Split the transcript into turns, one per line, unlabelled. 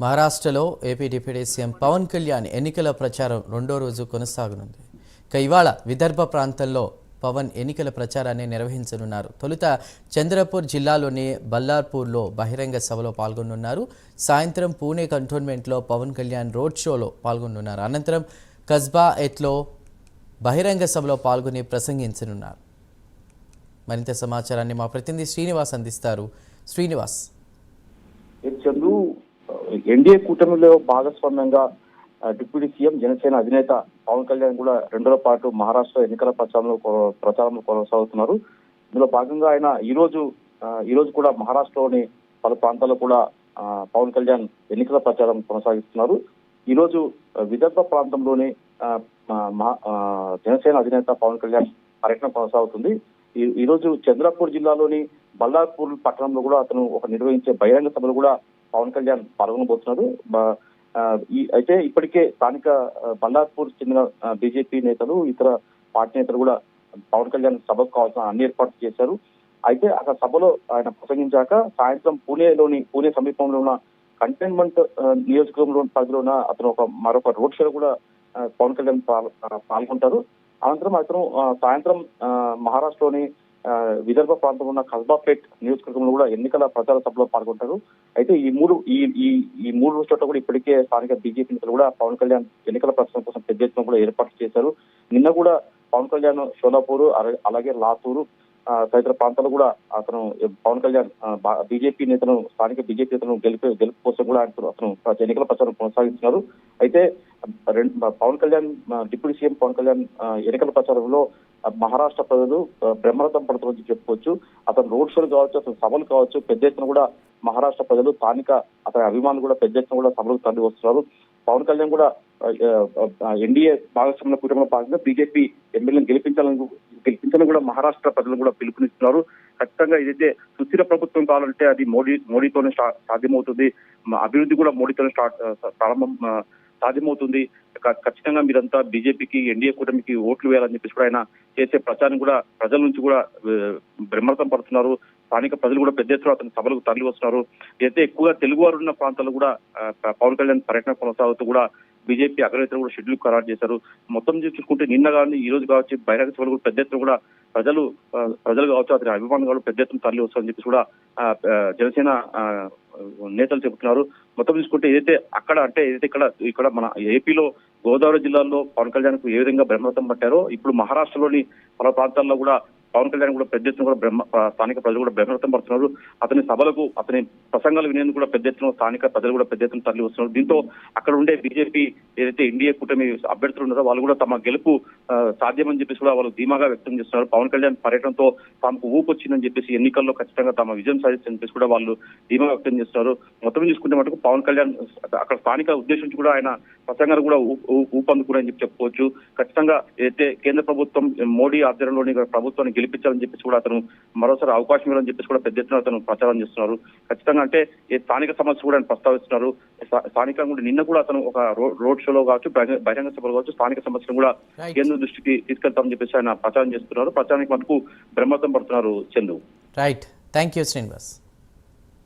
మహారాష్ట్రలో AP deputy CM Pawan Kalyan ఎన్నికల ప్రచారం రెండో రోజు కొనసాగనుంది. ఇక ఇవాళ విదర్భ ప్రాంతంలో పవన్ ఎన్నికల ప్రచారాన్ని నిర్వహించనున్నారు. తొలుత చంద్రపూర్ జిల్లాలోని బల్లార్పూర్లో బహిరంగ సభలో పాల్గొనున్నారు. సాయంత్రం పూణే కంటోన్మెంట్లో పవన్ కళ్యాణ్ రోడ్ షోలో పాల్గొనున్నారు. అనంతరం కస్బా ఎత్లో బహిరంగ సభలో పాల్గొని ప్రసంగించనున్నారు. మరింత సమాచారాన్ని మా ప్రతినిధి శ్రీనివాస్ అందిస్తారు. శ్రీనివాస్.
చంద్రు ఎన్డీఏ కూటమిలో భాగస్వామ్యంగా డిప్యూటీ సీఎం జనసేన అధినేత పవన్ కళ్యాణ్ కూడా రెండు పాటు మహారాష్ట్ర ఎన్నికల ప్రచారంలో కొ- ప్రచారంలో కొనసాగుతున్నారు. ఇందులో భాగంగా ఆయన ఈ రోజు ఈ రోజు కూడా మహారాష్ట్రలోని పలు ప్రాంతాల్లో కూడా పవన్ కళ్యాణ్ ఎన్నికల ప్రచారం కొనసాగిస్తున్నారు. ఈ రోజు విదర్భ ప్రాంతంలోని జనసేన అధినేత పవన్ కళ్యాణ్ పర్యటన కొనసాగుతుంది. ఈ రోజు చంద్రపూర్ జిల్లాలోని బల్లార్పూర్ పట్టణంలో కూడా అతను ఒక నిర్వహించే బహిరంగ సభలు కూడా పవన్ కళ్యాణ్ పాల్గొనబోతున్నారు అయితే ఇప్పటికే స్థానిక బల్లార్పూర్ చెందిన బీజేపీ నేతలు ఇతర పార్టీ నేతలు కూడా పవన్ కళ్యాణ్ సభకు కావాల్సిన అన్ని ఏర్పాట్లు చేశారు. అయితే అక్కడ సభలో ఆయన ప్రసంగించాక సాయంత్రం పూణేలోని పూణే సమీపంలో ఉన్న కంటైన్మెంట్ నియోజకవర్గంలో పరిధిలో ఉన్న అతను ఒక మరొక రోడ్ షో కూడా పవన్ కళ్యాణ్ పాల్గొంటారు. అనంతరం అతను సాయంత్రం మహారాష్ట్రలోని విదర్భ ప్రాంతంలో ఉన్న కస్బాపేట్ నియోజకవర్గంలో కూడా ఎన్నికల ప్రచార సభలో పాల్గొంటారు. అయితే ఈ మూడు ఈ ఈ మూడు చోట్ల కూడా ఇప్పటికే స్థానిక బీజేపీ నేతలు కూడా పవన్ కళ్యాణ్ ఎన్నికల ప్రచారం కోసం పెద్ద ఎత్తున కూడా ఏర్పాట్లు చేశారు. నిన్న కూడా పవన్ కళ్యాణ్ షోలాపూర్ అలాగే లాతూరు తదితర ప్రాంతాల్లో కూడా అతను పవన్ కళ్యాణ్ బీజేపీ నేతను స్థానిక బీజేపీ నేతను గెలుపు గెలుపు కోసం కూడా ఆయన అతను ఎన్నికల ప్రచారం కొనసాగిస్తున్నారు. అయితే పవన్ కళ్యాణ్ డిప్యూటీ సీఎం పవన్ కళ్యాణ్ ఎన్నికల ప్రచారంలో మహారాష్ట్ర ప్రజలు బ్రహ్మరథం పడుతుందని చెప్పుకోవచ్చు. అతను రోడ్ షోలు కావచ్చు అతను సభలు కావచ్చు పెద్ద ఎత్తున కూడా మహారాష్ట్ర ప్రజలు స్థానిక అతని అభిమానులు కూడా పెద్ద ఎత్తున కూడా సభలకు తరలి వస్తున్నారు. పవన్ కళ్యాణ్ కూడా ఎన్డీఏ భాగస్వామ్య కూటమిలో భాగంగా బీజేపీ ఎమ్మెల్యేలను గెలిపించాలని గెలిపించాలని కూడా మహారాష్ట్ర ప్రజలు కూడా పిలుపునిస్తున్నారు. ఖచ్చితంగా ఇదైతే సుస్థిర ప్రభుత్వం కావాలంటే అది మోడీ మోడీతోనే సాధ్యమవుతుంది. అభివృద్ధి కూడా మోడీతోనే స్టార్ట్ ప్రారంభం సాధ్యమవుతుంది. ఖచ్చితంగా మీరంతా బీజేపీకి ఎన్డీఏ కూటమికి ఓట్లు వేయాలని చెప్పేసి కూడా ఆయన చేసే ప్రచారం కూడా ప్రజల నుంచి కూడా బ్రహ్మరతం పడుతున్నారు. స్థానిక ప్రజలు కూడా పెద్ద ఎత్తున అతని సభలకు తరలి వస్తున్నారు. అయితే ఎక్కువగా తెలుగు వారు ఉన్న ప్రాంతాల్లో కూడా పవన్ కళ్యాణ్ పర్యటన కొనసాగుతూ కూడా బీజేపీ అగ్రనేతలు కూడా షెడ్యూల్ ఖరారు చేశారు. మొత్తం చూసుకుంటే నిన్న కానీ ఈ రోజు కావచ్చు బహిరంగ సభలు కూడా పెద్ద ఎత్తున కూడా ప్రజలు ప్రజలు కావచ్చు అతని అభిమానులు కూడా పెద్ద ఎత్తున తరలి వస్తారని చెప్పేసి కూడా జనసేన నేతలు చెబుతున్నారు. మొత్తం తీసుకుంటే ఏదైతే అక్కడ అంటే ఏదైతే ఇక్కడ ఇక్కడ మన ఏపీలో గోదావరి జిల్లాలో పవన్ కళ్యాణ్కు ఏ విధంగా బ్రహ్మరథం పట్టారో ఇప్పుడు మహారాష్ట్రలోని పలు ప్రాంతాల్లో కూడా పవన్ కళ్యాణ్ కూడా పెద్ద ఎత్తున కూడా బ్రహ్మ స్థానిక ప్రజలు కూడా బ్రహ్మరథం పడుతున్నారు అతని సభలకు అతని ప్రసంగాలు వినేందుకు కూడా పెద్ద ఎత్తున స్థానిక ప్రజలు కూడా పెద్ద ఎత్తున తరలి వస్తున్నారు. దీంతో అక్కడ ఉండే బీజేపీ ఏదైతే ఎన్డీఏ కూటమి అభ్యర్థులు ఉన్నారో వాళ్ళు కూడా తమ గెలుపు సాధ్యమని చెప్పేసి కూడా వాళ్ళు ధీమాగా వ్యక్తం చేస్తున్నారు. పవన్ కళ్యాణ్ పర్యటనతో తమకు ఊపు వచ్చిందని చెప్పేసి ఎన్నికల్లో ఖచ్చితంగా తమ విజయం సాధిస్తుందని చెప్పేసి కూడా వాళ్ళు ధీమా వ్యక్తం చేస్తున్నారు. మొత్తం చూసుకుంటే మటుకు పవన్ కళ్యాణ్ అక్కడ స్థానిక ఉద్దేశించి కూడా ఆయన ప్రసంగాలు కూడా ఊ- చెప్పి చెప్పుకోవచ్చు. ఖచ్చితంగా ఏదైతే కేంద్ర ప్రభుత్వం మోడీ ఆధ్వర్యంలోని ప్రభుత్వానికి గెలిపించాలని చెప్పేసి కూడా అతను మరోసారి అవకాశం ఇవ్వాలని చెప్పేసి కూడా పెద్ద ఎత్తున అతను ప్రచారం చేస్తున్నారు. ఖచ్చితంగా అంటే ఈ స్థానిక సమస్య కూడా ఆయన ప్రస్తావిస్తున్నారు. స్థా- స్థానికంగా కూడా నిన్న కూడా అతను ఒక రోడ్ షోలో కావచ్చు బహిరంగ- సభలో కావచ్చు స్థానిక సమస్యను కూడా. కేంద్ర దృష్టికి తీసుకెళ్తామని చెప్పేసి ఆయన ప్రచారం చేస్తున్నారు. ప్రచారానికి మటుకు బ్రహ్మతం పడుతున్నారు Chandu.
Right thank you Srinivas